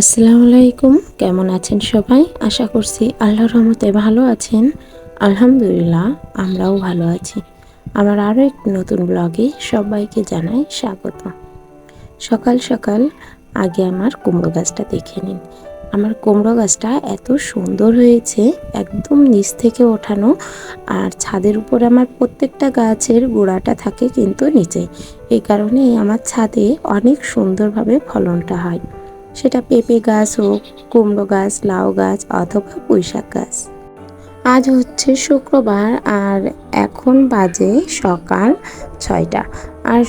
আসসালামু আলাইকুম, কেমন আছেন সবাই? আশা করছি আল্লাহর রহমতে ভালো আছেন। আলহামদুলিল্লাহ, আমরাও ভালো আছি। আমার আরও এক নতুন ব্লগে সবাইকে জানাই স্বাগত। সকাল সকাল আগে আমার কুমড়ো গাছটা দেখে নিন। আমার কুমড়ো গাছটা এত সুন্দর হয়েছে, একদম নিচ থেকে ওঠানো, আর ছাদের উপর আমার প্রত্যেকটা গাছের গোড়াটা থাকে কিন্তু নিচে। এই কারণেই আমার ছাদে অনেক সুন্দরভাবে ফলনটা হয়। সেটা পেঁপে গাছ হোক, কুমড়ো গাছ, লাউ গাছ অথবা পুঁইশাক গাছ। আজ হচ্ছে শুক্রবার আর এখন বাজে সকাল ছয়টা। আর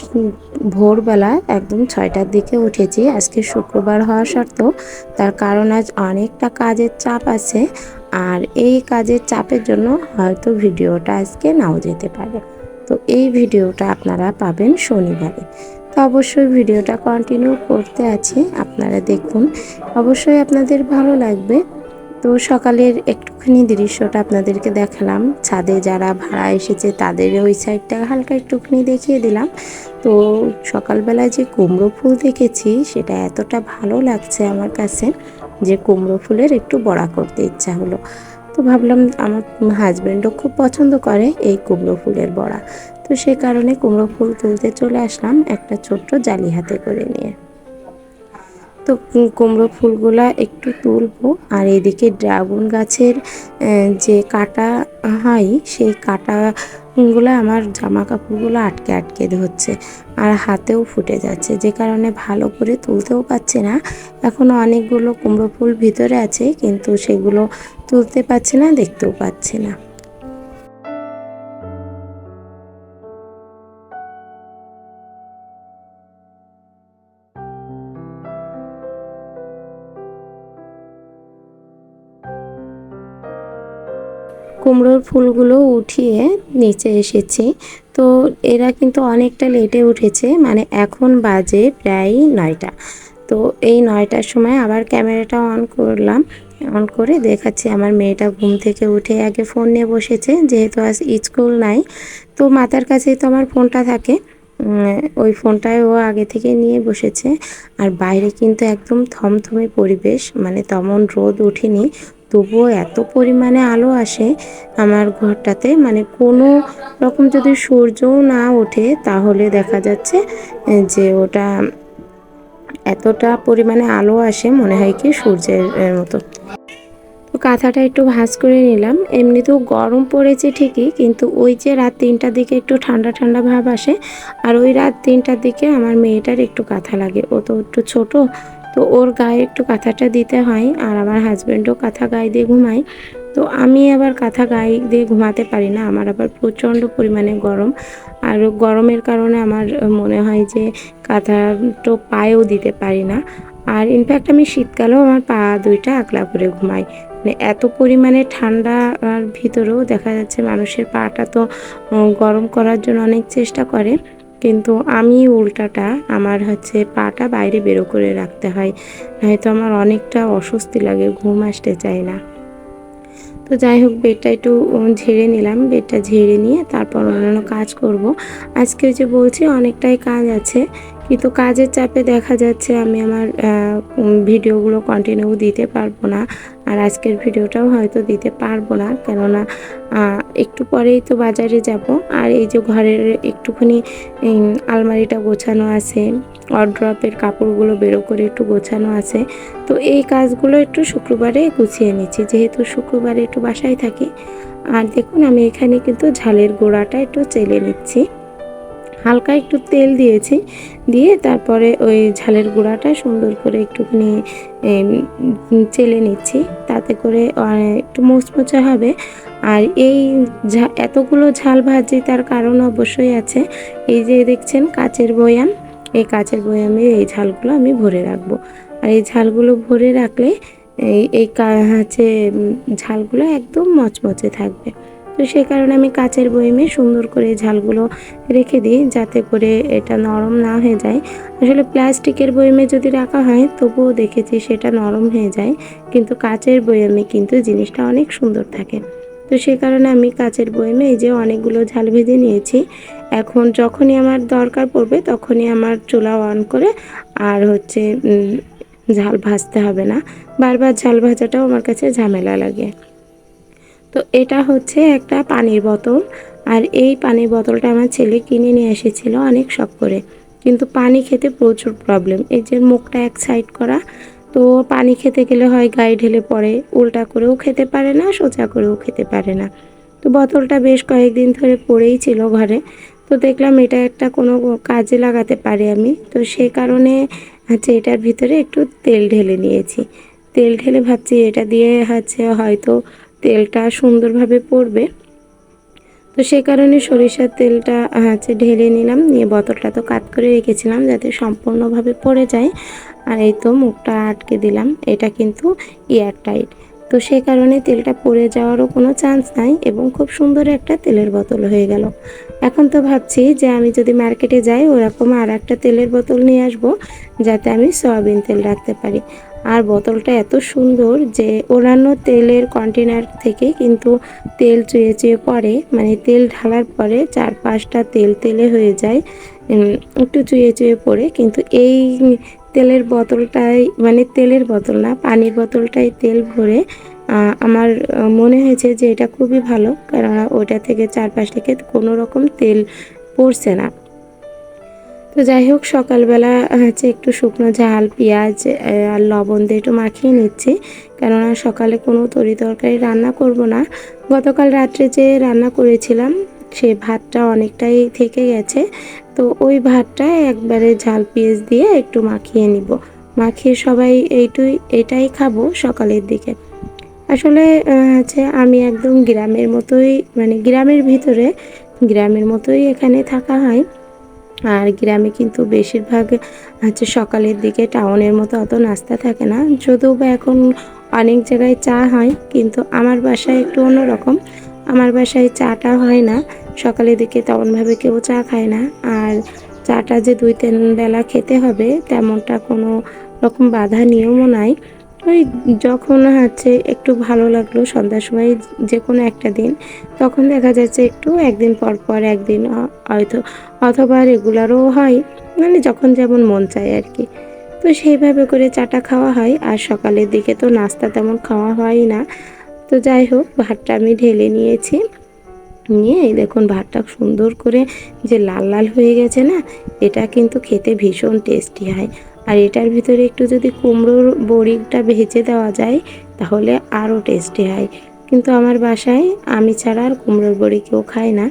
ভোরবেলা একদম ছয়টার দিকে উঠেছি। আজকে শুক্রবার হওয়া সত্ত্বেও তার কারণ আজ অনেকটা কাজের চাপ আছে আর এই কাজের চাপের জন্য হয়তো ভিডিওটা আজকে নাও যেতে পারে। তো এই ভিডিওটা আপনারা পাবেন শনিবারে। তো অবশ্যই ভিডিওটা কন্টিনিউ করতে আছি। আপনারা দেখুন, অবশ্যই আপনাদের ভালো লাগবে। তো সকালের একটুখানি দৃশ্যটা আপনাদেরকে দেখালাম। ছাদে যারা ভাড়া এসেছে, তাদের ওই সাইডটা হালকা একটুখানি দেখিয়ে দিলাম। তো সকালবেলায় যে কুমড়ো ফুল দেখেছি, সেটা এতটা ভালো লাগছে আমার কাছে যে কুমড়ো ফুলের একটু বড়া করতে ইচ্ছা হলো। তো ভাবলাম আমার হাজব্যান্ডও খুব পছন্দ করে এই কুমড়ো ফুলের বড়া। তো সে কারণে কুমড়ো ফুল তুলতে চলে আসলাম একটা ছোট্ট জালি হাতে করে নিয়ে। তো কুমড়ো ফুলগুলা একটু তুলবো। আর এদিকে ড্রাগন গাছের যে কাটা হয়, সেই কাটাগুলো আমার জামা কাপড়গুলো আটকে আটকে ধরছে আর হাতেও ফুটে যাচ্ছে। যে কারণে ভালো করে তুলতেও পারছে না। এখনও অনেকগুলো কুমড়ো ফুল ভিতরে আছে, কিন্তু সেগুলো তুলতে পারছে না, দেখতেও পাচ্ছে না। কুমড়োর ফুলগুলো উঠিয়ে নিচে এসেছি। তো এরা কিন্তু অনেকটা লেটে উঠেছে মানে এখন বাজে প্রায় নয়টা। তো এই নয়টার সময় আবার ক্যামেরাটা অন করলাম, অন করে দেখাচ্ছি আমার মেয়েটা ঘুম থেকে উঠে আগে ফোন নিয়ে বসেছে, যেহেতু আজ স্কুল নাই। তো মাথার কাছেই তো আমার ফোনটা থাকে ওই ফোনটায় ও আগে থেকে নিয়ে বসেছে। আর বাইরে কিন্তু একদম থমথমে পরিবেশ মানে তেমন রোদ ওঠেনি তবুও এত পরিমাণে আলো আসে আমার ঘরটাতে মানে কোনো রকম যদি সূর্যও না ওঠে তাহলে দেখা যাচ্ছে যে ওটা এতটা পরিমাণে আলো আসে মনে হয় কি সূর্যের মতো। তো কাঁথাটা একটু ভাজ করে নিলাম। এমনিতেও গরম পড়েছে ঠিকই, কিন্তু ওই যে রাত তিনটার দিকে একটু ঠান্ডা ঠান্ডা ভাব আসে, আর ওই রাত তিনটার দিকে আমার মেয়েটার একটু কাঁথা লাগে। ও তো একটু ছোট তো ওর গায়ে একটু কাঁথাটা দিতে হয় আর আমার হাজব্যান্ডও কাঁথা গায়ে দিয়ে ঘুমায়। তো আমি আবার কাঁথা গায়ে দিয়ে ঘুমাতে পারি না, আমার আবার প্রচণ্ড পরিমাণে গরম। আর গরমের কারণে আমার মনে হয় যে কাঁথাটো পায়েও দিতে পারি না। আর ইনফ্যাক্ট আমি শীতকালেও আমার পা দুইটা আকলা করে ঘুমাই। মানে এত পরিমাণে ঠান্ডা ভিতরেও দেখা যাচ্ছে মানুষের পাটা তো গরম করার জন্য অনেক চেষ্টা করে। কিন্তু আমি উল্টাটা আমার হচ্ছে পাটা বাইরে বেরো করে রাখতে হয়, নয়তো আমার অনেকটা অস্বস্তি লাগে, ঘুম আসতে চায় না। তো যাই হোক, বেডটা একটু ঝেড়ে নিলাম, বেডটা ঝেড়ে নিয়ে তারপর অন্যান্য কাজ করব। আজকে যে বলছি অনেকটাই কাজ আছে কিন্তু কাজের চাপে দেখা যাচ্ছে আমি আমার ভিডিওগুলো কন্টিনিউ দিতে পারব না। আর আজকের ভিডিওটাও হয়তো দিতে পারব না। কেননা একটু পরেই তো বাজারে যাব। আর এই যে ঘরের একটুখানি আলমারিটা গোছানো আছে অড্রপের কাপড়গুলো বেরো করে একটু গোছানো আছে। তো এই কাজগুলো একটু শুক্রবারে গুছিয়ে নিচ্ছি। যেহেতু শুক্রবারে একটু বাসায় থাকি, আর দেখুন আমি এখানে কিন্তু ঝালের গোড়াটা একটু চেলে নিচ্ছি। হালকা একটু তেল দিয়েছি, দিয়ে তারপরে ওই ঝালের গুঁড়াটা সুন্দর করে একটুখানি চেলে নিচ্ছি। তাতে করে একটু মুচমুচে হবে। আর এই এতগুলো ঝাল ভাজি তার কারণ অবশ্যই আছে। এই যে দেখছেন কাচের বয়াম, এই কাচের বয়ামে এই ঝালগুলো আমি ভরে রাখব। আর এই ঝালগুলো ভরে রাখলে, এই এই হচ্ছে ঝালগুলো একদম মচমচে থাকবে। তো সেই কারণে আমি কাচের বইমে সুন্দর করে ঝালগুলো রেখে দিই যাতে করে এটা নরম না হয়ে যায়। আসলে প্লাস্টিকের বইমে যদি রাখা হয় তবুও দেখেছি সেটা নরম হয়ে যায়, কিন্তু কাচের বইমে কিন্তু জিনিসটা অনেক সুন্দর থাকে। তো সে কারণে আমি কাচের বইমে এই যে অনেকগুলো ঝাল ভেজে নিয়েছি। এখন যখনই আমার দরকার পড়বে তখনই আমার চুলা অন করে আর হচ্ছে ঝাল ভাজতে হবে না। বারবার ঝাল ভাজাটাও আমার কাছে ঝামেলা লাগে। তো এটা হচ্ছে একটা পানির বোতল। আর এই পানির বোতলটা আমার ছেলে কিনে নিয়ে এসেছিল অনেক শখ করে। কিন্তু পানি খেতে প্রচুর প্রবলেম এই যে মুখটা এক সাইড করা, তো পানি খেতে গেলে হয় গায়ে ঢেলে পড়ে, উল্টা করেও খেতে পারে না, সোজা করেও খেতে পারে না। তো বোতলটা বেশ কয়েকদিন ধরে পড়েই ছিল ঘরে। তো দেখলাম এটা একটা কোনো কাজে লাগাতে পারি আমি। তো সেই কারণে হচ্ছে এটার ভিতরে একটু তেল ঢেলে নিয়েছি। তেল ঢেলে ভাবছি এটা দিয়ে হচ্ছে হয়তো তেলটা সুন্দরভাবে পড়বে। তো সেই কারণে সরিষার তেলটা হচ্ছে ঢেলে নিলাম। নিয়ে বোতলটা তো কাত করে রেখেছিলাম যাতে সম্পূর্ণভাবে পড়ে যায়। আর এই তো মুখটা আটকে দিলাম। এটা কিন্তু এয়ার টাইট তো সেই কারণে তেলটা পড়ে যাওয়ারও কোনো চান্স নাই এবং খুব সুন্দর একটা তেলের বোতল হয়ে গেল। এখন তো ভাবছি যে আমি যদি মার্কেটে যাই, ওরকম আর একটা তেলের বোতল নিয়ে আসব, যাতে আমি সয়াবিন তেল রাখতে পারি। আর বোতলটা এত সুন্দর যে অন্যান্য তেলের কন্টেনার থেকে কিন্তু তেল চুয়ে চুয়ে পড়ে। মানে তেল ঢালার পরে চার পাঁচটা তেল তেলে হয়ে যায় একটু চুয়ে চুয়ে পড়ে। কিন্তু এই তেলের বোতলটাই মানে তেলের বোতল না, পানির বোতলটাই তেল ভরে আমার মনে হয়েছে যে এটা খুবই ভালো কেননা ওটা থেকে চারপাশ থেকে কোনো রকম তেল পড়ছে না। তো যাই হোক, সকালবেলা হচ্ছে একটু শুকনো ঝাল, পেঁয়াজ আর লবণ দিয়ে একটু মাখিয়ে নিচ্ছি। কেননা সকালে কোনো তরি তরকারি রান্না করব না। গতকাল রাত্রে যে রান্না করেছিলাম, সে ভাতটা অনেকটাই থেকে গেছে। তো ওই ভাতটা একবারে ঝাল, পেঁয়াজ দিয়ে একটু মাখিয়ে নিব। মাখিয়ে সবাই এইটুই, এটাই খাব সকালের দিকে। আসলে হচ্ছে আমি একদম গ্রামের মতোই মানে গ্রামের ভিতরে, গ্রামের মতোই এখানে থাকা হয়। আর গ্রামে কিন্তু বেশিরভাগ, হচ্ছে সকালের দিকে টাউনের মতো অত নাস্তা থাকে না। যদিও বা এখন অনেক জায়গায় চা হয়, কিন্তু আমার বাসায় একটু অন্যরকম। আমার বাসায় চাটা হয় না। সকালের দিকে তেমনভাবে কেউ চা খায় না। আর চাটা যে দুই তিন বেলা খেতে হবে, তেমনটা কোনো রকম বাধা নিয়মও নাই। ওই যখন হচ্ছে একটু ভালো লাগল সন্ধ্যার সময় যে কোনো একটা দিন, তখন দেখা যাচ্ছে একটু একদিন পর পর একদিন হয়তো, অথবা রেগুলারও হয় মানে যখন যেমন মন চায় আর কি তো সেইভাবে করে চাটা খাওয়া হয়, আর সকালের দিকে তো নাস্তা তেমন খাওয়া হয় না। তো যাই হোক, ভাতটা আমি ঢেলে নিয়েছি। নিয়ে এই দেখুন ভাতটা সুন্দর করে যে লাল লাল হয়ে গেছে না, এটা কিন্তু খেতে ভীষণ টেস্টি হয়। আর এটার ভিতরে একটু যদি কুমড়োর বড়িটা ভেজে দেওয়া যায়, তাহলে আরও টেস্টি হয়। কিন্তু আমার বাসায় আমি ছাড়া আর কুমড়োর বড়ি কেউ খায় না।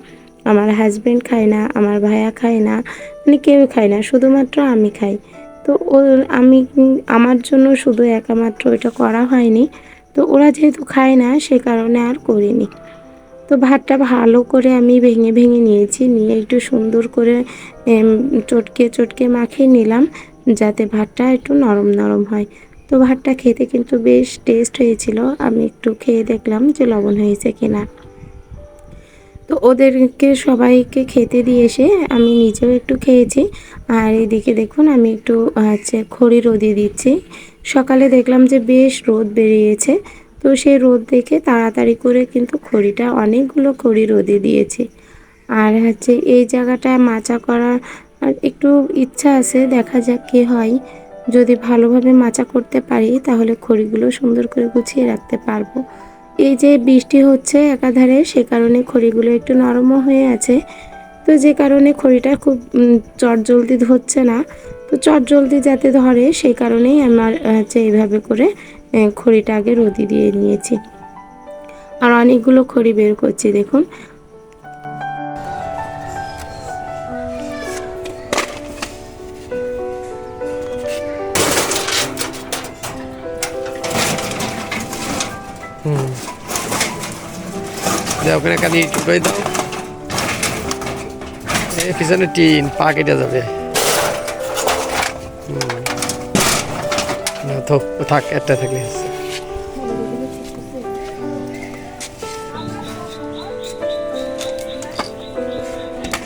আমার হাজব্যান্ড খায় না, আমার ভাইয়া খায় না মানে কেউ খায় না, শুধুমাত্র আমি খাই। তো ও আমি, আমার জন্য শুধু একামাত্র ওইটা করা হয়নি। তো ওরা যেহেতু খায় না, সে কারণে আর করিনি। তো ভাতটা ভালো করে আমি ভেঙে ভেঙে নিয়েছি, নিয়ে একটু সুন্দর করে চটকে চটকে মাখিয়ে নিলাম। যাতে ভাতটা একটু নরম নরম হয়। তো ভাতটা খেতে কিন্তু বেশ টেস্ট হয়েছিল। আমি একটু খেয়ে দেখলাম যে লবণ হয়েছে কিনা। তো ওদেরকে সবাইকে খেতে দিয়ে এসে আমি নিজেও একটু খেয়েছি। আর এদিকে দেখুন, আমি একটু, হচ্ছে খড়ি রোদে দিচ্ছি। সকালে দেখলাম যে বেশ রোদ বেরিয়েছে। তো সেই রোদ দেখে তাড়াতাড়ি করে কিন্তু খড়িটা অনেকগুলো খড়ি রোদে দিয়েছি। আর হচ্ছে এই জায়গাটা মাচা করার আর একটু ইচ্ছা আছে, দেখা যাক কি হয়। যদি ভালোভাবে মাচা করতে পারি, তাহলে খড়িগুলো সুন্দর করে গুছিয়ে রাখতে পারব। এই যে বৃষ্টি হচ্ছে একাধারে, সে কারণে খড়িগুলো একটু নরমও হয়ে আছে। তো যে কারণে খড়িটা খুব চট জলদি ধরছে না। তো চট জলদি যাতে ধরে সেই কারণেই আমার হচ্ছে এইভাবে করে খড়িটা আগে রোদি দিয়ে নিয়েছি। আর অনেকগুলো খড়ি বের করছি, দেখুন। ওখানে কানি টুকরাই দাও। পিছনে টিন, পা কেটে যাবে। থাক, একটা থাকলে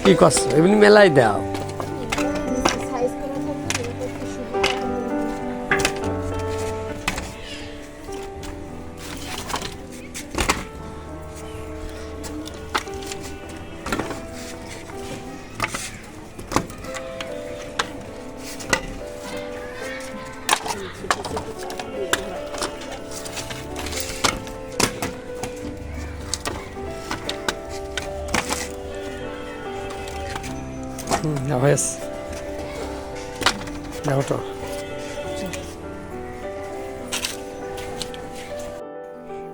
কি করছ? এমনি মেলাই দাও।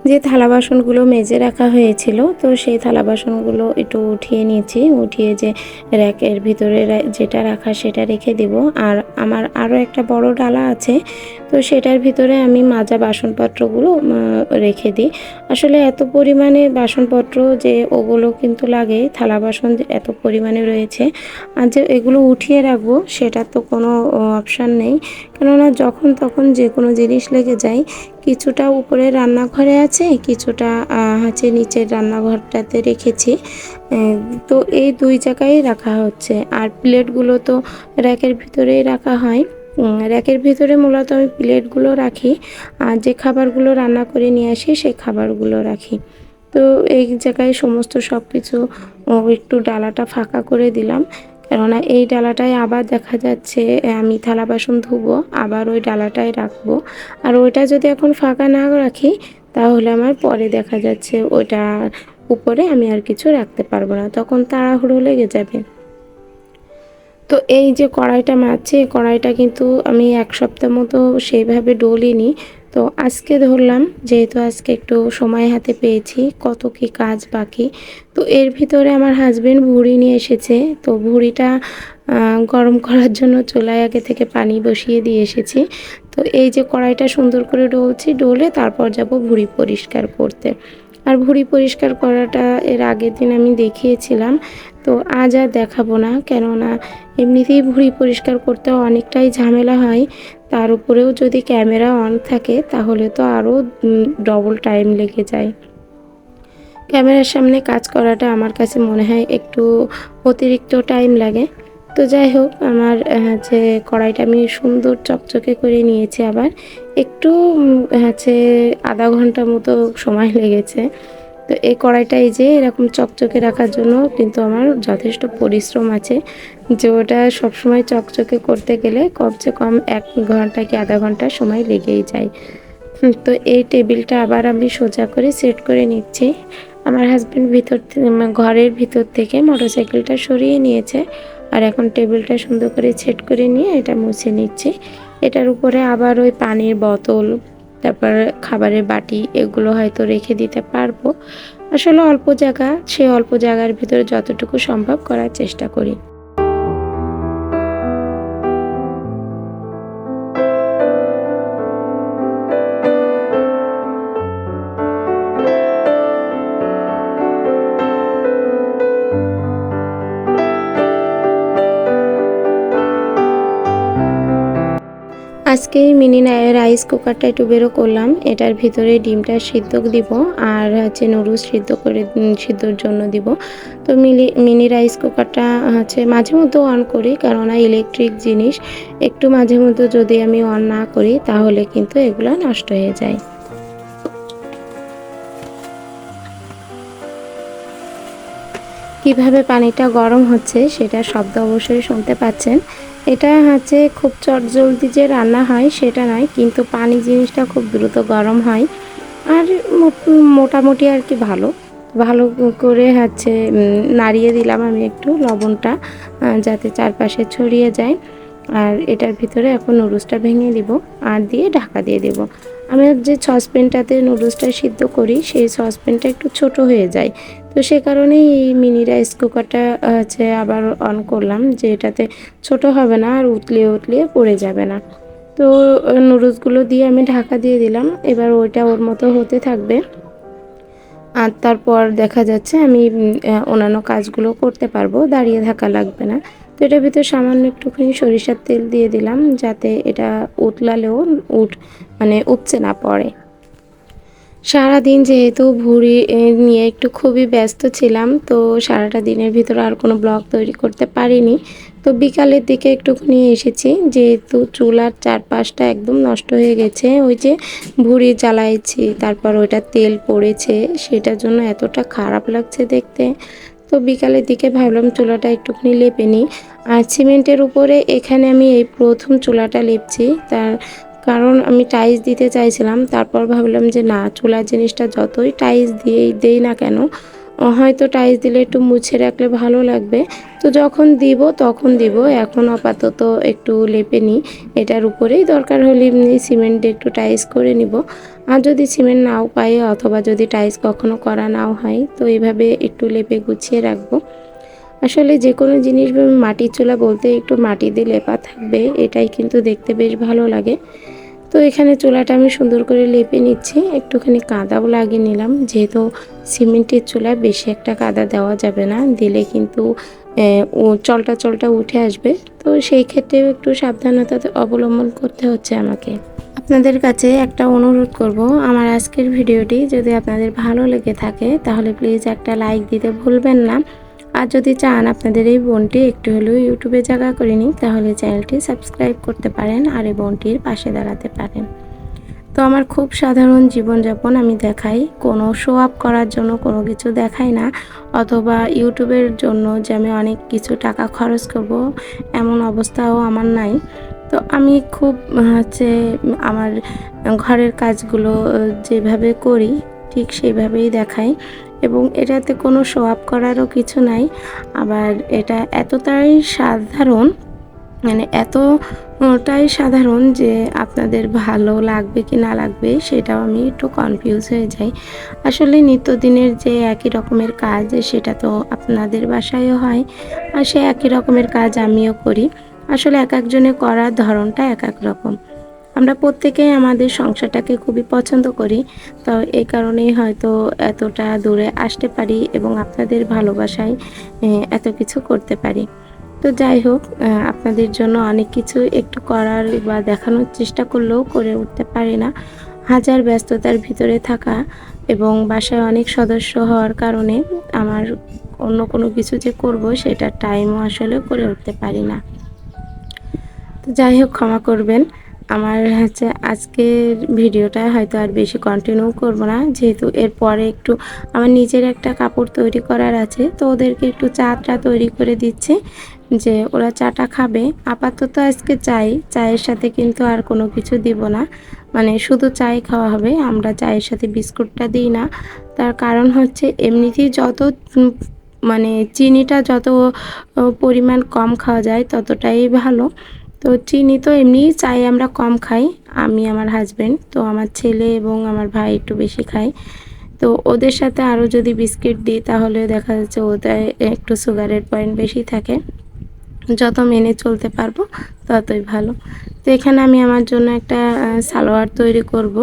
যে থালা বাসনগুলো মেজে রাখা হয়েছিল, তো সেই থালা বাসনগুলো একটু উঠিয়ে নিয়েছি। উঠিয়ে যে র্যাকের ভিতরে যেটা রাখা সেটা রেখে দিব। আর আমার আরও একটা বড় ডালা আছে তো সেটার ভিতরে আমি মাজা বাসনপত্রগুলো রেখে দিই। আসলে এত পরিমাণে বাসনপত্র যে ওগুলো কিন্তু লাগে, থালা বাসন এত পরিমাণে রয়েছে, আর যে এগুলো উঠিয়ে রাখব সেটা তো কোনো অপশান নেই। কেননা যখন তখন যে কোনো জিনিস লেগে যায়, কিছুটা উপরে রান্নাঘরে আছে, কিছুটা হচ্ছে নিচের রান্নাঘরটাতে রেখেছি। তো এই দুই জায়গায় রাখা হচ্ছে। আর প্লেটগুলো তো র্যাকের ভিতরেই রাখা হয়। র্যাকের ভিতরে মূলত আমি প্লেটগুলো রাখি আর যে খাবারগুলো রান্না করে নিয়ে আসি সেই খাবারগুলো রাখি। তো এই জায়গায় সমস্ত সব কিছু একটু ডালাটা ফাঁকা করে দিলাম। কেননা এই ডালাটায় আবার দেখা যাচ্ছে আমি থালা বাসন ধুবো, আবার ওই ডালাটায় রাখব। আর ওইটা যদি এখন ফাঁকা না রাখি, তাহলে আমার পরে দেখা যাচ্ছে ওইটা উপরে আমি আর কিছু রাখতে পারব না। তখন তাড়াহুড়ো লেগে যাবে। তো এই যে কড়াইটা মারছি কড়াইটা কিন্তু আমি এক সপ্তাহ মতো সেইভাবে ডলিনি। তো আজকে ধরলাম, যেহেতু আজকে একটু সময় হাতে পেয়েছি, কত কি কাজ বাকি। তো এর ভিতরে আমার হাজবেন্ড ভুড়ি নিয়ে এসেছে, তো ভুড়িটা গরম করার জন্য চুলায় আগে থেকে পানি বসিয়ে দিয়ে এসেছি। তো এই যে কড়াইটা সুন্দর করে ডলছি, ডলে তারপর যাব ভুড়ি পরিষ্কার করতে। আর ভুড়ি পরিষ্কার করাটা এর আগের দিন আমি দেখিয়েছিলাম তো আজ আর দেখাবো না, কেননা এমনিতেই ভুঁড়ি পরিষ্কার করতে অনেকটাই ঝামেলা হয়। তার উপরেও যদি ক্যামেরা অন থাকে, তাহলে তো আরও ডবল টাইম লেগে যায়। ক্যামেরার সামনে কাজ করাটা আমার কাছে মনে হয় একটু অতিরিক্ত টাইম লাগে। তো যাই হোক, আমার যে কড়াইটা আমি সুন্দর চকচকে করে নিয়েছি আবার, একটু হচ্ছে আধা ঘণ্টা মতো সময় লেগেছে। তো এই কড়াইটা এই যে এরকম চকচকে রাখার জন্য কিন্তু আমার যথেষ্ট পরিশ্রম আছে যে ওটা সবসময় চকচকে করতে গেলে কমসে কম এক ঘণ্টা কি আধা ঘণ্টা সময় লেগেই যায়। তো এই টেবিলটা আবার আমি সোজা করে সেট করে নিচ্ছি। আমার হাজব্যান্ড ভিতর ঘরের ভিতর থেকে মোটরসাইকেলটা সরিয়ে নিয়েছে আর এখন টেবিলটা সুন্দর করে সেট করে নিয়ে এটা মুছে নিচ্ছি। এটার উপরে আবার ওই পানির বোতল তারপর খাবারের বাটি এগুলো হয়তো রেখে দিতে পারব। আসলে অল্প জায়গা, সে অল্প জায়গার ভিতরে যতটুকু সম্ভব করার চেষ্টা করি। আজকে মিনি রাইস কুকারটা একটু বেরো করলাম। এটার ভিতরে ডিমটা সিদ্ধ দিব আর হচ্ছে নুডলস সিদ্ধ করে সিদ্ধর জন্য দিব। তো মিলি, মিনি রাইস কুকারটা হচ্ছে মাঝে মধ্যে অন করি কারণ ইলেকট্রিক জিনিস। একটু মাঝে মধ্যে যদি আমি অন না করি তাহলে কিন্তু এগুলো নষ্ট হয়ে যায়। কীভাবে পানিটা গরম হচ্ছে সেটা শব্দ অবশ্যই শুনতে পাচ্ছেন। এটা হচ্ছে খুব চটজলদি যে রান্না হয় সেটা নয়, কিন্তু পানি জিনিসটা খুব দ্রুত গরম হয় আর মোটামুটি আর কি ভালো। ভালো করে হচ্ছে নাড়িয়ে দিলাম আমি একটু লবণটা যাতে চারপাশে ছড়িয়ে যায়। আর এটার ভিতরে এখন নুডলসটা ভেঙে দিব আর দিয়ে ঢাকা দিয়ে দেব। আমি যে সসপ্যানটাতে নুডলসটা সিদ্ধ করি, সেই সসপ্যানটা একটু ছোট হয়ে যায়। তো সে কারণেই এই মিনি রাইস কুকারটা হচ্ছে আবার অন করলাম, যে এটাতে ছোট হবে না আর উতলিয়ে উতলিয়ে পড়ে যাবে না। তো নুডলসগুলো দিয়ে আমি ঢাকা দিয়ে দিলাম। এবার ওইটা ওর মতো হতে থাকবে। আর তারপর দেখা যাচ্ছে আমি অন্যান্য কাজগুলো করতে পারব, দাঁড়িয়ে থাকা লাগবে না। তো এটার ভিতরে সামান্য একটুখানি সরিষার তেল দিয়ে দিলাম, যাতে এটা উতলালেও উঠ মানে উপচে না পড়ে। সারাদিন যেহেতু ভুঁড়ি নিয়ে একটু খুবই ব্যস্ত ছিলাম, তো সারাটা দিনের ভিতরে আর কোনো ব্লগ তৈরি করতে পারিনি। তো বিকালের দিকে একটুখানি এসেছি, যেহেতু চুলার চারপাশটা একদম নষ্ট হয়ে গেছে, ওই যে ভুঁড়ি জ্বালাইছি, তারপর ওইটা তেল পড়েছে, সেটার জন্য এতটা খারাপ লাগছে দেখতে। তো বিকালের দিকে ভাবলাম চুলাটা একটুখানি লেপে নিই। আর সিমেন্টের উপরে এখানে আমি এই প্রথম চুলাটা লেপছি। তার কারণ আমি টাইলস দিতে চাইছিলাম, তারপর ভাবলাম যে না, চুলার জিনিসটা যতই টাইলস দিয়েই দেই না কেন, হয়তো টাইলস দিলে একটু মুছে রাখলে ভালো লাগবে। তো যখন দিব, তখন দিব। এখন আপাতত একটু লেপে নিই। এটার উপরেই দরকার হলে এমনি সিমেন্ট একটু টাইলস করে নিব। আর যদি সিমেন্ট নাও পাই অথবা যদি টাইলস কখনো করা নাও হয়, তো এইভাবে একটু লেপে গুছিয়ে রাখব। আসলে যে কোনো জিনিস মাটির চুলা বলতে একটু মাটি দিয়ে লেপা থাকবে, এটাই কিন্তু দেখতে বেশ ভালো লাগে। তো এখানে চুলাটা আমি সুন্দর করে লেপে নিচ্ছি, একটুখানি কাদাও লাগিয়ে নিলাম। যেহেতু সিমেন্টের চুলায় বেশি একটা কাদা দেওয়া যাবে না, দিলে কিন্তু চলটা চলটা উঠে আসবে। তো সেই ক্ষেত্রেও একটু সাবধানতা অবলম্বন করতে হচ্ছে আমাকে। আপনাদের কাছে একটা অনুরোধ করব। আমার আজকের ভিডিওটি যদি আপনাদের ভালো লেগে থাকে, তাহলে প্লিজ একটা লাইক দিতে ভুলবেন না। আর যদি চান আপনাদের এই বোনটি একটু হলেও ইউটিউবে জায়গা করে নিই তাহলে চ্যানেলটি সাবস্ক্রাইব করতে পারেন আর এই বোনটির পাশে দাঁড়াতে পারেন। তো আমার খুব সাধারণ জীবনযাপন আমি দেখাই। কোনো শো আপ করার জন্য কোনো কিছু দেখাই না। অথবা ইউটিউবের জন্য যে আমি অনেক কিছু টাকা খরচ করব, এমন অবস্থাও আমার নাই। তো আমি খুব, হচ্ছে, আমার ঘরের কাজগুলো যেভাবে করি, ঠিক সেইভাবেই দেখাই। এবং এটাতে কোনো শো আপ করারও কিছু নাই। আবার এটা এতটাই সাধারণ মানে এতটাই সাধারণ যে আপনাদের ভালো লাগবে কি না লাগবে, সেটাও আমি একটু কনফিউজ হয়ে যাই। আসলে নিত্যদিনের যে একই রকমের কাজ, সেটা তো আপনাদের বাসায়ও হয়। আর সে একই রকমের কাজ আমিও করি। আসলে এক একজনের করার ধরনটা এক এক রকম। আমরা প্রত্যেকেই আমাদের সংসারটাকে খুবই পছন্দ করি, তো এই কারণেই হয়তো এতটা দূরে আসতে পারি এবং আপনাদের ভালোবাসায় এত কিছু করতে পারি। তো যাই হোক আপনাদের জন্য অনেক কিছু একটু করার বা দেখানোর চেষ্টা করলেও করে উঠতে পারি না। হাজার ব্যস্ততার ভিতরে থাকা এবং বাসায় অনেক সদস্য হওয়ার কারণে আমার অন্য কোনো কিছু যে করব, সেটার টাইমও আসলে করে উঠতে পারি না। তো যাই হোক, ক্ষমা করবেন। আমার হচ্ছে আজকের ভিডিওটা হয়তো আর বেশি কন্টিনিউ করব না। যেহেতু এরপরে একটু আমার নিজের একটা কাপড় তৈরি করার আছে, তো ওদেরকে একটু চাটা তৈরি করে দিচ্ছি যে ওরা চাটা খাবে। আপাতত আজকে চাই, চায়ের সাথে কিন্তু আর কোনো কিছু দিব না। মানে শুধু চাই খাওয়া হবে, আমরা চায়ের সাথে বিস্কুটটা দিই না। তার কারণ হচ্ছে এমনিতেই যত মানে চিনিটা যত পরিমাণ কম খাওয়া যায়, ততটাই ভালো। তো চিনি তো এমনিই চাই, আমরা কম খাই। আমি, আমার হাজব্যান্ড তো আমার ছেলে এবং আমার ভাই একটু বেশি খায়। তো ওদের সাথে আরও যদি বিস্কিট দিই, তাহলে দেখা যাচ্ছে ওদের একটু সুগারের পয়েন্ট বেশি থাকে। যত মেনে চলতে পারব, ততই ভালো। তো এখানে আমি আমার জন্য একটা সালোয়ার তৈরি করব।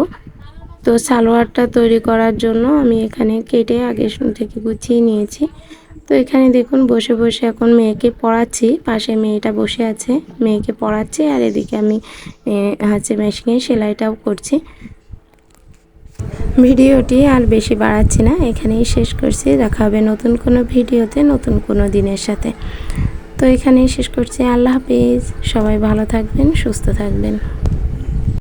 তো সালোয়ারটা তৈরি করার জন্য আমি এখানে কেটে আগে থেকে গুছিয়ে নিয়েছি। তো এখানে দেখুন বসে বসে এখন মেয়েকে পড়াচ্ছি। পাশে মেয়েটা বসে আছে মেয়েকে পড়াচ্ছি আর এদিকে আমি এ, হচ্ছে মেশিনে সেলাইটাও করছি। ভিডিওটি আর বেশি বাড়াচ্ছি না এখানেই শেষ করছি। দেখা হবে নতুন কোনো ভিডিওতে নতুন কোনো দিনের সাথে। তো এখানেই শেষ করছি। আল্লাহ হাফিজ। সবাই ভালো থাকবেন সুস্থ থাকবেন।